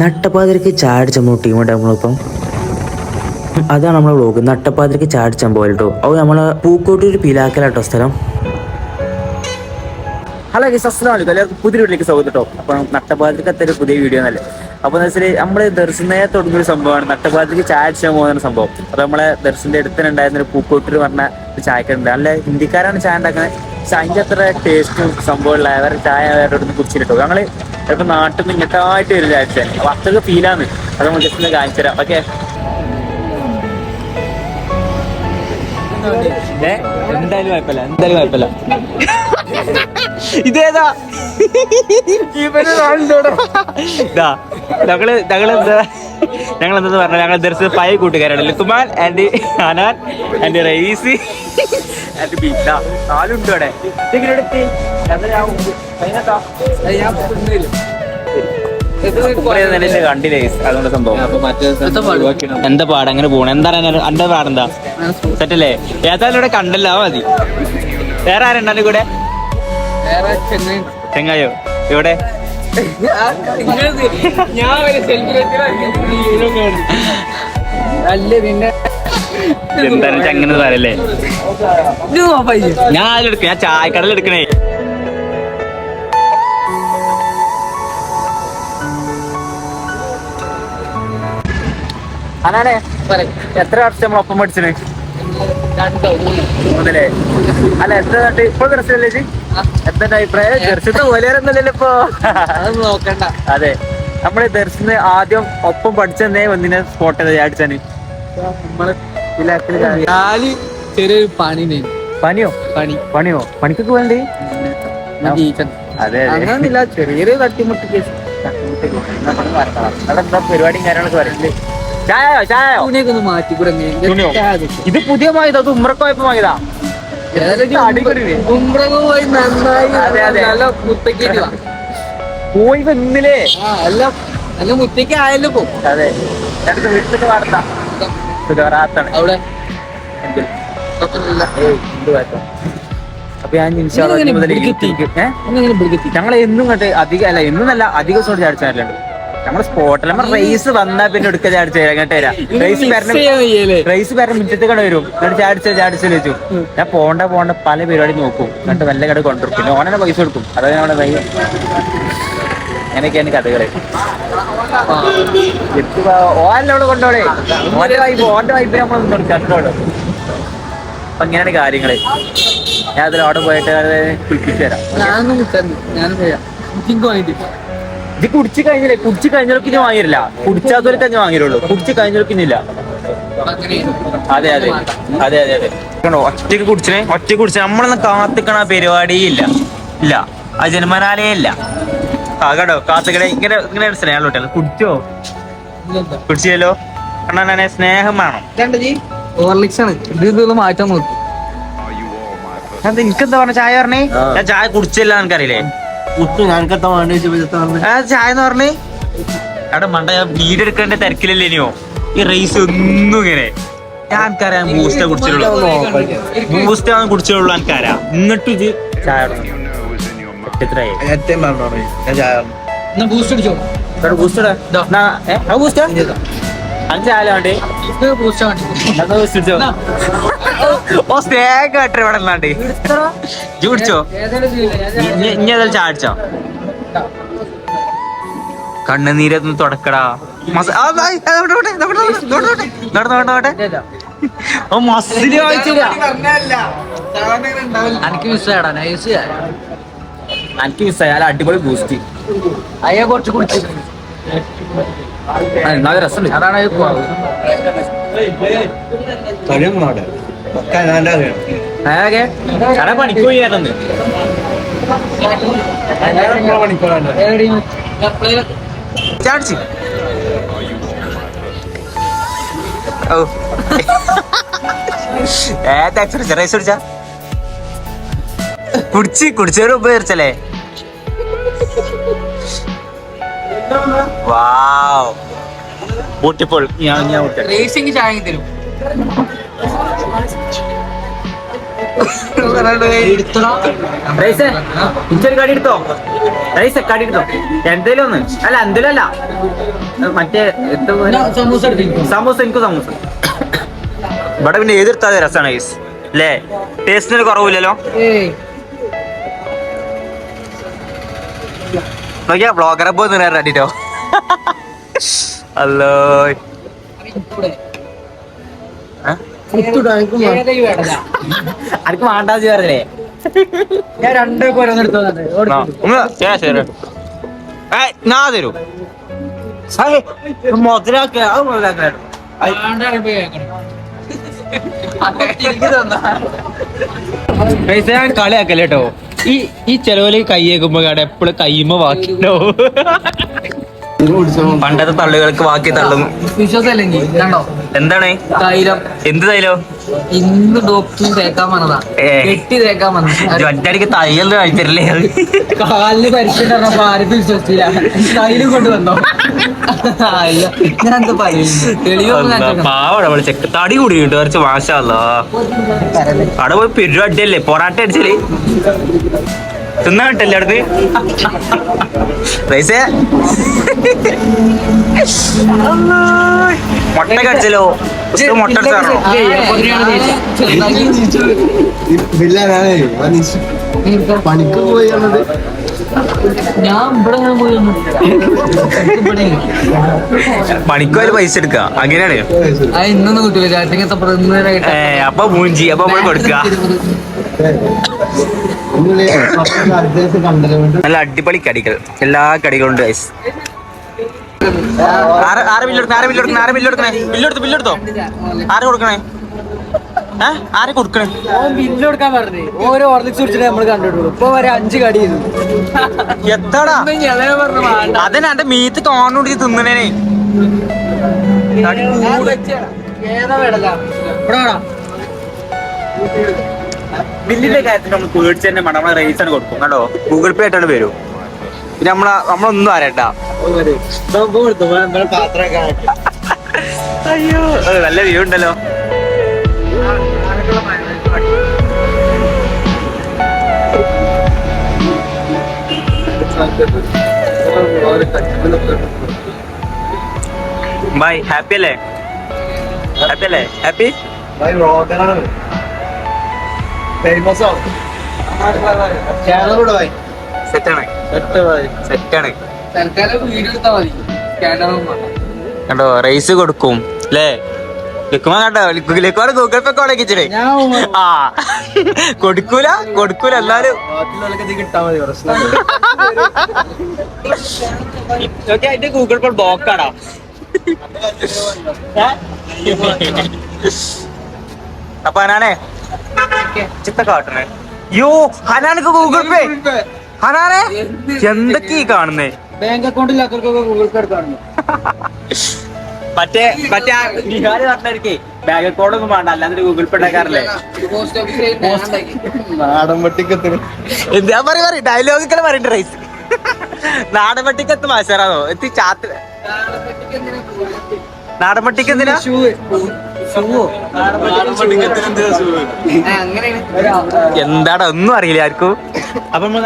നട്ടപ്പാതിരക്ക് ചാടിച്ചമ്മ ടീമുണ്ട് നമ്മളിപ്പം. അതാണ് നമ്മളെ വ്ളോഗ് നട്ടപ്പാതിരക്ക് ചാടിച്ചാൻ കേട്ടോ. അത് നമ്മളെ പൂക്കോട്ടൂർ പിലാക്കലാട്ടോ സ്ഥലം. ഹലോ ഗസ് അസ്സലാമു അലൈക്കും. എല്ലാവർക്കും പുതിയ വീട്ടിലേക്ക് സ്വാഗതം കേട്ടോ. അപ്പൊ നട്ടപ്പാതിരക്ക് അത്ര പുതിയ വീഡിയോ എന്നല്ലേ അപ്പൊ എന്ന് വെച്ചാൽ നമ്മൾ ദർശനയെ തുടങ്ങിയ ഒരു സംഭവമാണ്. നട്ടപ്പാതിരക്ക് ചായ അടിച്ചാൻ പോകുന്ന സംഭവം. അപ്പൊ നമ്മളെ ദർശന്റെ അടുത്ത് ഉണ്ടായിരുന്ന ഒരു പൂക്കോട്ടൂർ പറഞ്ഞ ഒരു ചായക്കുണ്ട് നല്ല ഹിന്ദിക്കാരാണ് ചായ ഉണ്ടാക്കുന്നത് പക്ഷെ അതിന്റെ അത്ര ടേസ്റ്റും സംഭവമുള്ള അവരുടെ ചായ അവരുടെ അടുത്ത് കുടിച്ചിട്ടോ ഞങ്ങൾ ചിലപ്പോ നാട്ടിൽ നിന്ന് ഇങ്ങോട്ടായിട്ട് ആയിട്ട് വരില്ല അച്ഛൻ അപ്പൊ അത്രയ്ക്ക് ഫീലാണ് അത് നമ്മൾ ജസ്റ്റ് ഒന്ന് കാണിച്ചു തരാം. ഓക്കെ എന്തായാലും കുഴപ്പമില്ല. എന്തായാലും കുഴപ്പമില്ല. ഇതേതാ? ഇതാ ഞങ്ങൾ ഞങ്ങൾ എന്താ ഞങ്ങൾ എന്താ പറഞ്ഞാൽ ഞങ്ങൾ ദർശന പഴയ കൂട്ടുകാരാണ്. Lukman and Anan and Raisy and ബീച്ച നാലുണ്ട് കണ്ടില്ലേ അതുകൊണ്ട് സംഭവം എന്താ പാട് അങ്ങനെ പോണ? എന്താ എന്റെ പാടെന്താ സെറ്റല്ലേ ഏതായാലും ഇവിടെ കണ്ടല്ലോ മതി. വേറെ ആരുണ്ടാലും കൂടെ? ചെങ്ങായോ ഇവിടെ ഞാൻ ചായക്കടൽ സെൽഫി അല്ല പിന്നെ എന്തായാലും ചങ്ങനെ പറയല്ലേ ഞാൻ അതിലെടുക്കും ഞാൻ ചായക്കടയിൽ അനാനെ എത്ര വർഷം നമ്മൾ ഒപ്പം പഠിച്ചത്? അല്ല എത്ര തൊട്ട് ഇപ്പൊ ദർശനല്ലേ ഇത്? എന്താ അഭിപ്രായം? ദർശനത്തെ പോലെയൊന്നുമല്ലല്ലോ ഇപ്പൊ. നോക്കണ്ട. അതെ. നമ്മൾ ദർശന ആദ്യം ഒപ്പം പഠിച്ചെന്നേ ഒന്നിനെ സ്പോട്ട് അടിച്ചാന്? പണിയോ ചെറിയൊരു പണി നെയ്യും പനിയോ പണി. പണിയോ? പണിക്കൊക്കെ വേണ്ടേ അതെ ചെറിയൊരു തട്ടിമുട്ടി കേസ് എന്താ പരിപാടിയും കാര്യങ്ങളൊക്കെ വരണ്ട് ചായയോ ചായയോ? തുണിയൊക്കെ ഒന്ന് മാറ്റിക്കൂടെ ഇത് പുതിയ മായതാ അത് ഉമ്രക്കോയപ്പം മായതാ? പോയി വന്നില്ലേ അതെ, നല്ല പോയി നല്ല മുത്തേക്ക് ആയല്ലോ അതെ. അവിടെ. അപ്പൊ ഞാൻ ഇൻഷാ ഞങ്ങൾ എന്നും കണ്ട് അധികം അല്ല എന്നല്ല അധികം ചാടിച്ചാലുണ്ട് നമ്മളെ സ്പോട്ടിൽ നമ്മൾ റേസ് വന്നാ പിന്നെ എടുക്ക ചാടിച്ചു കേട്ടോ തരാം റേസ് പേരന് റേസ് പേരൻ മുറ്റത്ത് കട വരും. എന്നിട്ട് ചാടിച്ച ചാടിച്ചു വെച്ചു. ഞാൻ പോണ്ട പോണ്ട പല പരിപാടി നോക്കും. എന്നിട്ട് നല്ല കട കൊണ്ടുവരും. പിന്നെ ഓനെ പൈസ കൊടുക്കും. അതാണ് നമ്മുടെ വൈ അങ്ങനെയൊക്കെയാണ് കഥകൾ. ഓനോട് കൊണ്ടോടെ ഓന്റെ വൈബ് ഓന്റെ വൈബ് നമ്മൾ കണ്ടോടും അപ്പൊ ഇങ്ങനെയാണ് കാര്യങ്ങൾ. ഞാൻ അതിൽ അവിടെ പോയിട്ട് കുളിപ്പിച്ചു തരാം. ഞാനൊന്നും മുത്തന്നു ഇത് കുടിച്ചു കഴിഞ്ഞില്ലേ? കുടിച്ചു കഴിഞ്ഞവർക്ക് ഇനി വാങ്ങിയില്ല കുടിച്ചാത്തവർക്ക് തന്നെ വാങ്ങിയുള്ളൂ കുടിച്ചു കഴിഞ്ഞവർക്ക് ഇനിയില്ല ഇല്ല. അതെ അതെ. അതെ അതെ അതെ. കണ്ടോ? ഒറ്റയ്ക്ക് കുടിച്ചേ ഒറ്റ കുടിച്ചേ നമ്മളൊന്ന് കാത്തിക്കണ പരിപാടി ഇല്ല. ഇല്ല ആ ജന്മനാലേ ഇല്ല ആ കേട്ടോ കാത്തുക്കട ഇങ്ങനെ ഇങ്ങനെ സ്നേഹം കുട്ടികൾ കുടിച്ചോ? കുടിച്ചല്ലോ കണ്ണനെ സ്നേഹം വേണം. മാറ്റാൻ നോക്കും. എനിക്കെന്താ പറഞ്ഞ? ചായ പറഞ്ഞേ? ഞാൻ ചായ കുടിച്ചില്ല എനിക്കറിയില്ലേ? ചായ എന്ന് പറഞ്ഞേ. അവിടെ മണ്ട വീട് എടുക്കേണ്ട തിരക്കിലല്ലേ ഇനിയോ? ഈ റേസ് ഒന്നും ഇങ്ങനെ. ഞാൻ എനിക്കറിയാം ബൂസ്റ്റേ കുടിച്ചിട്ടുള്ളൂ ബൂസ്റ്റ് ആണ് എനിക്കറിയാം എന്നിട്ട് ഇത് ചായ ബൂസ്റ്റ് ബൂസ്റ്റ് ഓ സ്നേഹം കേട്ടോ ഇവിടെ നിന്നാണ്ട് ജൂടിച്ചോ ഇനി ചാടിച്ചോ കണ്ണുനീരൊന്നും തുടക്കടാ. എനിക്ക് അടിപൊളി ബൂസ്റ്റ് അയ്യ കുറച്ച് കുടിച്ച്. രസമുണ്ട്. അതാണ് അയ്യോ ആകെ കട പണിക്ക് പോയിരുന്നു ചാടിച്ച്. ഓ ഏതാ റൈസ് കുടിച്ച കുടിച്ച് കുടിച്ചവര് ഉപകരിച്ചല്ലേ വാവ്. ബ്യൂട്ടിഫുൾ ഞാൻ ഞാൻ. റേസിംഗ് ചായ തരും. ഇച്ചൊരു കടി എടുത്തോ? റൈസ് കടി എടുത്തോ? എന്തേലും ഒന്ന്. അല്ല എന്തേലും അല്ല. മറ്റേ? സമൂസ എനിക്ക് സമൂസ. ഇവിടെ പിന്നെ എതിർത്താതെ രസമാണ് ഐസ് അല്ലേ ടേസ്റ്റിന് കുറവില്ലല്ലോ? നോക്കിയാ ബ്ലോഗറെ പോയി നിറയാൻ റെഡിട്ടോ അല്ലോ. ആർക്കും വേണ്ടാന്ന് പറഞ്ഞേ ഞാൻ രണ്ടേ പോരാന്ന് അത് പൈസ ഞാൻ കളിയാക്കല്ലേ കേട്ടോ ഈ ഈ ചെലവിൽ കൈയേക്കുമ്പോ കട എപ്പോഴും കൈമ വാക്കിട്ടോ പണ്ടത്തെ തള്ളുകൾക്ക് വാക്കി തള്ളും. വിശ്വാസമല്ലെങ്കിൽ കണ്ടോ എന്താണ്? തൈലം. എന്ത് തൈലോ? ഇന്ന് ഡോക്ടർ തേക്കാൻ വന്നതാ. കെട്ടി തേക്കാൻ വന്നത്. ഒറ്റടിക്ക് തയ്യൽ കഴിച്ചിട്ടില്ലേ കാലിന് പരിചയം ആരും വിശ്വസിച്ചില്ല. കയ്യിലും കൊണ്ടുവന്നോ പാവട ചെക്ക് തടി കൂടി കിട്ടും കുറച്ച് മാഷല്ലോ അവിടെ പോയി പെരു അടിയല്ലേ പൊറാട്ട അടിച്ചല്ലേ തിന്നാ കിട്ടില്ല അടുത്ത് പൈസ മുട്ട കടിച്ചല്ലോ. മുട്ട അടിച്ചാറോ പണിക്ക് പോയി ഞാൻ ഇവിടെ പണിക്കോൽ പൈസ എടുക്ക. അങ്ങനെയാണ്. ഇന്നൊന്നും അപ്പൊ മൂഞ്ചി. അപ്പൊ നമ്മൾ നല്ല അടിപൊളി കടികൾ. എല്ലാ കടികളും ഉണ്ട്. ആറ് ആറ് ബില്ലെടുക്കണേ ആറ് ബില്ലെടുക്കണേ ആറ് ബില്ലെടുക്കണേ ബില്ലെടുത്തു ബില്ലെടുത്തോ ആര് കൊടുക്കണേ? ആരെ കൊടുക്കണേ? ബില്ല് കൊടുക്കാൻ പറഞ്ഞു. ഓരോ ഓർലിക്സ് കുടിച്ചിട്ട് നമ്മൾ കണ്ടിട്ടുള്ളൂ. ഇപ്പൊ വരെ അഞ്ച് കടി എത്താടാ? അതിന് എന്റെ മീത്ത് കോണുണ്ടി തിന്നണേ തടി കൂട്. ഏതാ വേടല ഇവിടെ വേണം ബില്ലിന്റെ കാര്യത്തിൽ നമ്മൾ പേടിച്ച് തന്നെ വേണം നമ്മളെ റേസ് ആണ് കൊടുക്കും. കേട്ടോ ഗൂഗിൾ പേ ആയിട്ടാണ് വരും. പിന്നെ നമ്മളെ നമ്മളൊന്നും അറിയട്ടാ അയ്യോ. നല്ല വ്യൂ ഉണ്ടല്ലോ. ബൈ ഹാപ്പി അല്ലേ? ഹാപ്പി അല്ലേ? ഹാപ്പി ബൈ ആണ്. കണ്ടോ റൈസ് കൊടുക്കും അല്ലേ ലിക്കുമാ കണ്ടോ? ലിക്കുമാട് ഗൂഗിൾ പേ കോടൊക്കെ ഇച്ചിരി. ആ. കൊടുക്കൂല കൊടുക്കൂല എല്ലാരും. അതിന്റെ ഗൂഗിൾ പേ ബ്ലോക്കാടാ അപ്പൊ ഹനാനെ ചിത്ത കാട്ടണേ യോ ഹനാനക്ക് ഗൂഗിൾ പേ ഹനാനെ? എന്തൊക്കെ ഈ കാണുന്നേ? ബാങ്ക് അക്കൗണ്ടിൽ ഇല്ലാത്തവർക്കൊക്കെ ഗൂഗിൾ പേ എടുക്കാറുണ്ട്. മറ്റേ മറ്റേ ബീഹാര് പറഞ്ഞിരിക്കേ ബാങ്ക് അക്കൗണ്ട് ഒന്നും വേണ്ട അല്ലാതെ ഗൂഗിൾ പേ ഉണ്ടാക്കാറില്ലേ? നാടൻ പട്ടിക്കത്തിന് എന്താ പറയ പറയും ഡയലോഗിക്കൽ പറയണ്ട റൈസ് നാടൻ പട്ടിക്ക് എത്ത് മാഷാറാണോ എത്തി ചാത്ത് നാടൻ പട്ടിക്ക് എന്താടാ ഒന്നും അറിയില്ല ആർക്കും. അപ്പൊ നമ്മൾ?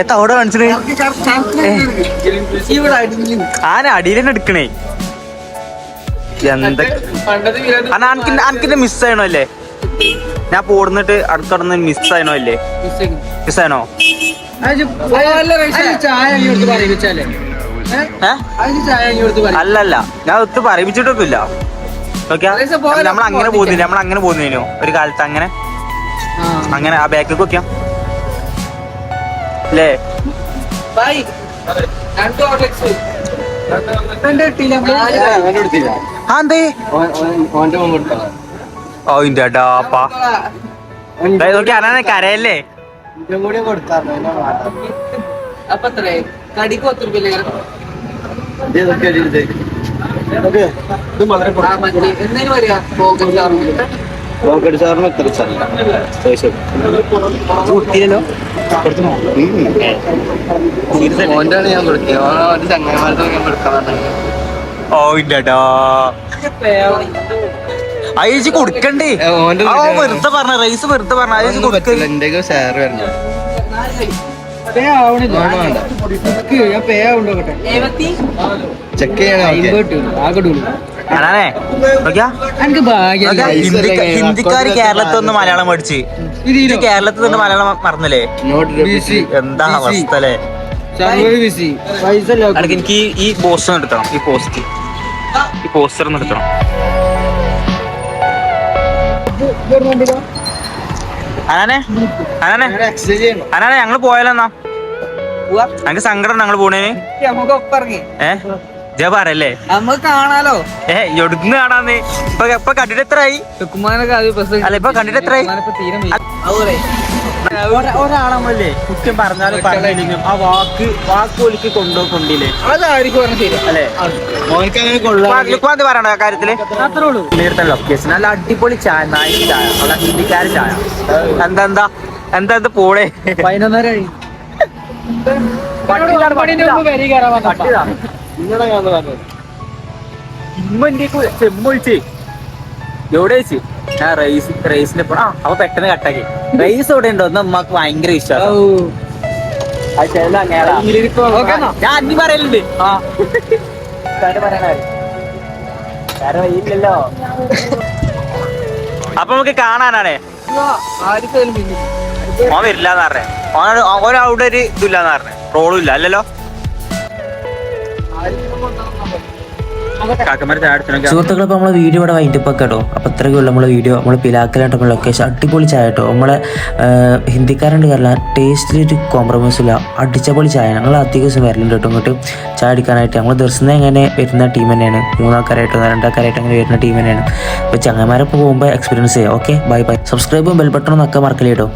എത്താ അവിടെ മനസ്സിലായി ആന അടിയിൽ തന്നെ എടുക്കണേ? എന്തൊക്കെ മിസ് ആയണോ അല്ലേ ഞാൻ പോടുന്നിട്ട് അടുത്തടന്ന് മിസ് ആയണോ? അല്ലേ. മിസ് ആയണോ ചായ അല്ലല്ല ഞാൻ ഒത്തു പറയിപ്പിച്ചിട്ടൊന്നുമില്ല. ഓക്കെ നമ്മൾ അങ്ങനെ പോകുന്നില്ല നമ്മൾ അങ്ങനെ പോകുന്നതിനോ. ഒരു കാലത്ത് അങ്ങനെ. അങ്ങനെ ആ ബാക്കിൽ വെക്കാം അല്ലേ കരയല്ലേ? അപ്പൊ കടിക്ക് പത്ത് പോക്കറ്റ് സാറിന് ഓന്റാണ് ഞാൻ കൊടുത്തത്. ഞാൻ കൊടുക്കാൻ ഓ അയച്ച് കൊടുക്കണ്ടേ. വെറുതെ പറഞ്ഞ റൈസ് വെറുതെ പറഞ്ഞ അയച്ച് കൊടുക്കണ്ട എന്റെ ഷെയർ വരണം. പേ ആവണില്ല. ഞാൻ പേ ആവുണ്ടോട്ടെ ചെക്ക് എനിക്ക് കേരളത്തിൽ നിന്ന് മലയാളം പഠിച്ച്. ഇത് കേരളത്തിൽ നിന്ന് മലയാളം മറന്നില്ലേ? എന്താ അവസ്ഥ അല്ലേ? എനിക്ക് ഈ- പോസ്റ്റർ എടുക്കണം ഈ പോസ്റ്റ് ഈ പോസ്റ്റർ എടുക്കണം. അനാനെ? അനാനെ? അനാനെ ഞങ്ങൾ പോയാലെന്നാ ഞങ്ങക്ക് സങ്കടം ഞങ്ങൾ പോണേ? നമുക്ക് ഒപ്പിറങ്ങി ഏ? ജ പറയല്ലേ? നമുക്ക് കാണാലോ? ഏ എവിടുന്ന് കാണാന്ന്? ഇപ്പൊ ഇപ്പൊ കണ്ടിട്ട് എത്രയായി അല്ല, ഇപ്പൊ കണ്ടിട്ട് എത്രയായി? ഒരാളമ്മല്ലേ കുറ്റം പറഞ്ഞാലും പറഞ്ഞില്ലെങ്കിലും ആ വാക്ക് വാക്ക് ഒലിക്ക് കൊണ്ടോ കൊണ്ടില്ലേ? അതായിരിക്കും പറഞ്ഞ ശരി. അല്ലേ? മോനക്ക് അങ്ങനെ കൊള്ളാം. ലുക്മാന്ത് പറയണോ ആ കാര്യത്തിൽ? അത്രേ ഉള്ളൂ. വിലയിരുത്തൽ ലൊക്കേഷൻ നല്ല അടിപൊളി ചായ നായി ചായ. നല്ല ഹിന്ദിക്കാരൻ ചായ. എന്താ എന്താ? എന്താ പോളേ പോളെ പതിനൊന്നര കഴിഞ്ഞു ചെമ്മൊഴിച്ച് എവിടെ വെച്ച് ഞാൻ റേസ് റേസിന്റെ ആ അപ്പൊ പെട്ടെന്ന് കട്ടാക്കി റേസ് എവിടെ ഉണ്ടോ? എന്ന് അമ്മയ്ക്ക് ഭയങ്കര എന്നാ. ഞാൻ അന്നി പറയലുണ്ട്. അപ്പൊ നമുക്ക് കാണാനാണേ. ആ, ആർക്കും വരില്ല ഓൻ വരില്ലാന്ന് പറഞ്ഞേ ഓൻ ഓനവിടെ ഒരു ഇതില്ലാന്ന് പറഞ്ഞേ. റോളും ഇല്ല അല്ലല്ലോ? സുഹൃത്തുക്കളെ നമ്മളെ വീഡിയോ ഇവിടെ വൈൻഡപ്പ് ഒക്കെ കേട്ടോ അപ്പോൾ ഇത്രയൊക്കെ ഉള്ളൂ നമ്മളെ വീഡിയോ. നമ്മൾ പിലാക്കലായിട്ട് നമ്മൾ ലൊക്കേഷൻ അടിപൊളി ചായ കേട്ടോ. നമ്മളെ ഹിന്ദിക്കാരുണ്ട് കാരണം ടേസ്റ്റിൽ ഒരു കോംപ്രമൈസ് ഇല്ല. അടിച്ചപൊളി ചായ. ഞങ്ങൾ അധിക ദിവസം വരലുണ്ട് കേട്ടോ ഇങ്ങോട്ട്. ചായ അടിക്കാനായിട്ട് നമ്മൾ ദിവസം എങ്ങനെ വരുന്ന ടീം തന്നെയാണ്. മൂന്നാൾക്കാരായിട്ടോ രണ്ടാൾക്കാരായിട്ട് അങ്ങനെ വരുന്ന ടീം തന്നെയാണ്. അപ്പോൾ ചങ്ങന്മാരൊപ്പം പോകുമ്പോൾ എക്സ്പീരിയൻസ് ചെയ്യാം. ഓക്കെ ബൈ ബൈ സബ്സ്ക്രൈബും ബെൽ ബട്ടണും ഒക്കെ മറക്കല്ലേ കേട്ടോ?